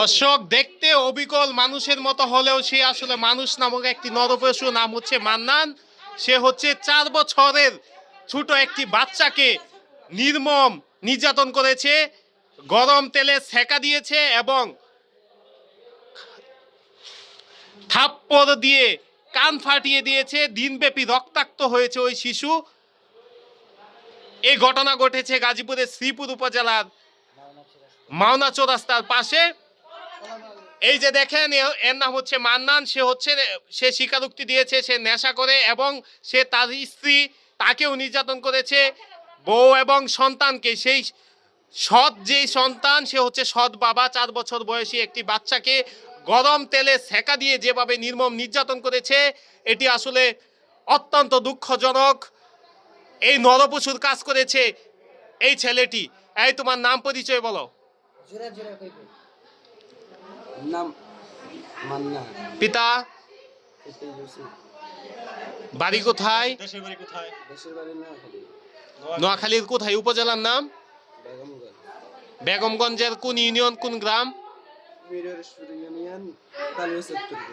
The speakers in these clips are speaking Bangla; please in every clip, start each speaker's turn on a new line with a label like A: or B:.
A: দর্শক দেখতে অবিকল মানুষের মতো হলেও সে আসলে মানুষ নামক একটি নরপশু নাম হচ্ছে মান্নান। সে হচ্ছে চার বছরের ছোট একটি বাচ্চাকে নির্মম নির্যাতন করেছে গরম তেলে সেকা দিয়েছে এবং থাপ্পড় দিয়ে কান ফাটিয়ে দিয়েছে দিনব্যাপী রক্তাক্ত হয়েছে ওই শিশু। এই ঘটনা ঘটেছে গাজীপুরের শ্রীপুর উপজেলার মাওনা চৌরাস্তার পাশে। এই যে দেখেন এর নাম হচ্ছে মান্নান। সে হচ্ছে, সে স্বীকারোক্তি দিয়েছে, সে নেশা করে এবং সে তার স্ত্রী তাকেও নির্যাতন করেছে। বউ এবং সন্তানকে সেই সৎ যেই সন্তান, সে হচ্ছে সৎ বাবা, চার বছর বয়সী একটি বাচ্চাকে গরম তেলে সেকা দিয়ে যেভাবে নির্মম নির্যাতন করেছে, এটি আসলে অত্যন্ত দুঃখজনক। এই নরপশুর কাজ করেছে এই ছেলেটি। এই, তোমার নাম পরিচয় বলো।
B: নাম মান্না।
A: পিতা? বাড়ি কোথায়?
C: দেশের বাড়ি কোথায়?
B: দেশের বাড়ি না
A: নোয়াখালীর কোথায়? উপজেলার নাম? বেগমগঞ্জের কোন ইউনিয়ন কোন গ্রাম?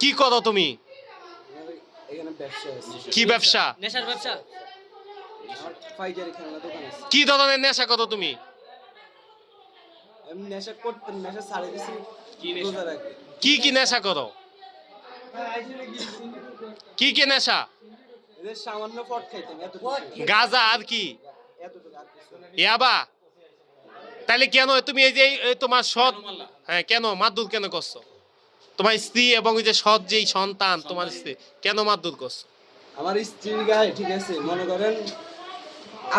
A: কি করো তুমি? কি ব্যবসা?
D: নেশার ব্যবসা?
B: আমার পাইকারি খেলনা দোকান আছে।
A: কি ধরনের নেশা করো তুমি?
B: আমি নেশা করতাম নেশা ছাড়ে দিছি।
D: কি নেশা?
A: কি কি নেশা করো? কি কি নেশা?
B: সামান্য ফট খাইতাম এত
A: গাজা আর কি। ইয়াবা? তাহলে কেন তুমি এই যে তোমার সৎ হ্যাঁ কেন মারধর কেন করছ? তোমার স্ত্রী এবং ওই যে সৎ যেই সন্তান। তোমার স্ত্রী কেন মারধর করছ?
B: আমার স্ত্রীর গায়ে ঠিক আছে মনে করেন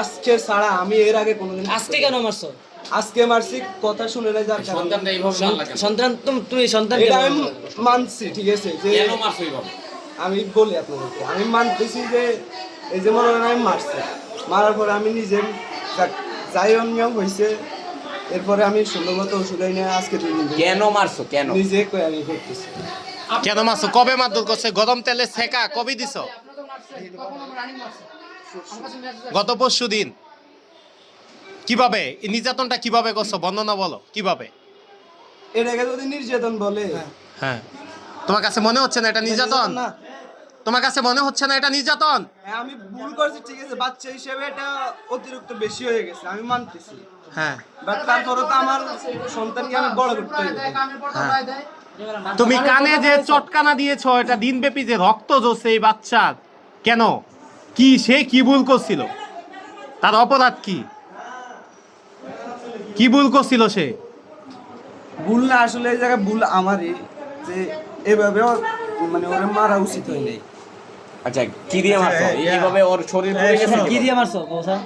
B: আজকে ছাড়া আমি এর আগে কোনোদিন
D: আজকে কেন মারছো?
B: আজকে মারছি কথা শুনে না যার কারণে।
D: সন্তান তুমি সন্তান
B: এটা
D: কেন
B: আমি মানছি ঠিক আছে যে
E: কেন মারছো এইভাবে?
B: আমি বলি আপনাদেরকে আমি মানতেছি যে এই যে মনে আমি মারছি। মারার পরে আমি নিজে যাক- যাই অনিয়ম হয়েছে এরপরে আমি সুন্দর মতো ওষুধ এনে আজকে দুই দিন
E: কেন মারছো? কেন?
B: নিজে কই আমি করতেছি।
A: কেন মারছো? কবে মারধর করছে? গরম তেলে সেকা কবে দিছো? গত পরশু দিন কীভাবে? এই নির্যাতনটা কীভাবে করছ? বর্ণনা বলো কীভাবে?
B: এটাকে যদি নির্যাতন বলে।
A: হ্যাঁ। তোমার কাছে মনে হচ্ছে না এটা নির্যাতন?
B: না।
A: তোমার কাছে মনে হচ্ছে না এটা নির্যাতন?
B: হ্যাঁ, আমি ভুল করছি ঠিক আছে বাচ্চা হিসেবে এটা অতিরিক্ত বেশি হয়ে গেছে আমি মানতেছি।
A: হ্যাঁ।
B: বাট তারপরে তো আমার সন্তানকে আমি বড় করতে
A: হ্যাঁ। তুমি কানে যে চটকানা দিয়েছ এটা দিনব্যাপী যে রক্ত ঝরছে এই বাচ্চার কেন? কি সে কি ভুল করছিল? তার অপরাধ কি? কি ভুল করছিল সে?
B: ভুল না আসলে এই জায়গায় ভুল আমারই যে এভাবে মানে ওরা মারা উচিত হয় নাই।
E: আচ্ছা কি দিয়ে মারছো? এইভাবে ওর শরীর পুড়ে গেছে?
D: কি দিয়ে মারছো বৌসা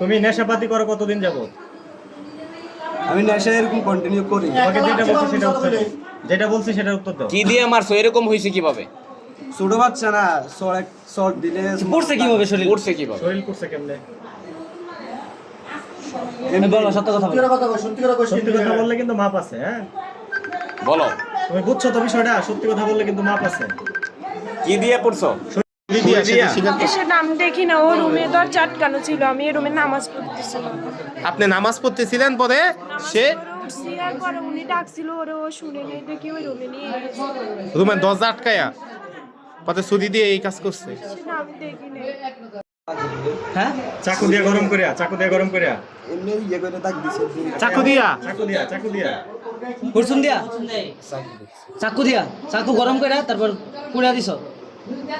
C: তুমি নেশাপাতি করো কতদিন যাব
B: আমি নেশা এরকম কন্টিনিউ করি।
C: তোমাকে যেটা বলছি সেটা উত্তর দাও। যেটা বলছি সেটা উত্তর দাও।
E: কি দিয়ে মারছো? এরকম হয়েছে কীভাবে?
B: ছোট বাচ্চা না শর্ট শর্ট দিলে
D: পড়ছে কীভাবে শরীর?
E: পড়ছে কীভাবে?
C: শরীর করছে কেমনে?
D: বলো সত্য কথা বলো।
C: সত্যি কথা বললে কিন্তু মাপ আছে হ্যাঁ?
E: বলো।
C: তুমি বুঝছ তো বিষয়টা? সত্যি কথা বললে কিন্তু মাপ আছে।
E: কি দিয়ে পড়ছো?
F: এসে নাম দেখি না ও রুমে দরজা আটকানো ছিল আমি এই রুমে নামাজ পড়তেছিলাম।
A: আপনি নামাজ পড়তেছিলেন পরে? সে
F: উঠছি আর পরে উনি ডাকছিল ওরে ও শুনে নেই দেখি ওই রুমে নিয়ে
A: দরজা আটকায়া পরে ছুরি দিয়ে এই কাজ করছে।
F: আমি দেখি নাই
D: হ্যাঁ?
C: চাকু দিয়ে গরম করিয়া চাকু দিয়ে গরম করিয়া।
B: এমনি ইয়ে করে দাগ দিছে
A: চাকু দিয়া?
C: চাকু দিয়া চাকু দিয়া।
D: কুরসুম দিয়া। চাকু দিয়া চাকু গরম করে তারপর কুড়া দিছো।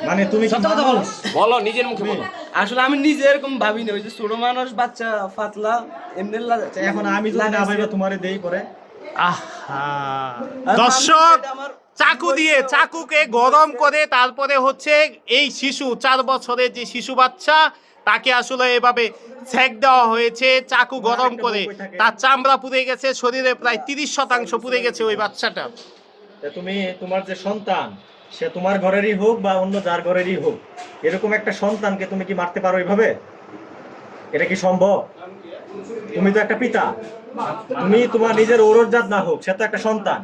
C: মানে তুমি
D: সত্য কথা বলো।
E: বলো নিজের মুখে বলো।
B: আসলে আমি নিজে এরকম ভাবি না ওই যে ছোট মানুষ বাচ্চা পাতলা এমনি
C: আচ্ছা, এখন আমি যদি না। ভাইবা তোমারে দেই পরে।
A: আহা। দর্শক চাকু দিয়ে চাকুকে গরম করে তারপরে হচ্ছে এই শিশু চার বছরের যে শিশু বাচ্চা তাকে আসলে এভাবে সেক দেওয়া হয়েছে, চাকু গরম করে। তার চামড়া পুড়ে গেছে, শরীরে প্রায় তিরিশ শতাংশ পুড়ে গেছে ওই বাচ্চাটা।
C: তুমি তোমার যে সন্তান, সে তোমার ঘরেরই হোক বা অন্য যার ঘরেরই হোক, এরকম একটা সন্তানকে তুমি কি মারতে পারো এইভাবে এটা কি সম্ভব? তুমি তো একটা পিতা। তুমি তোমার নিজের ঔরজাত না হোক, সে তো একটা সন্তান।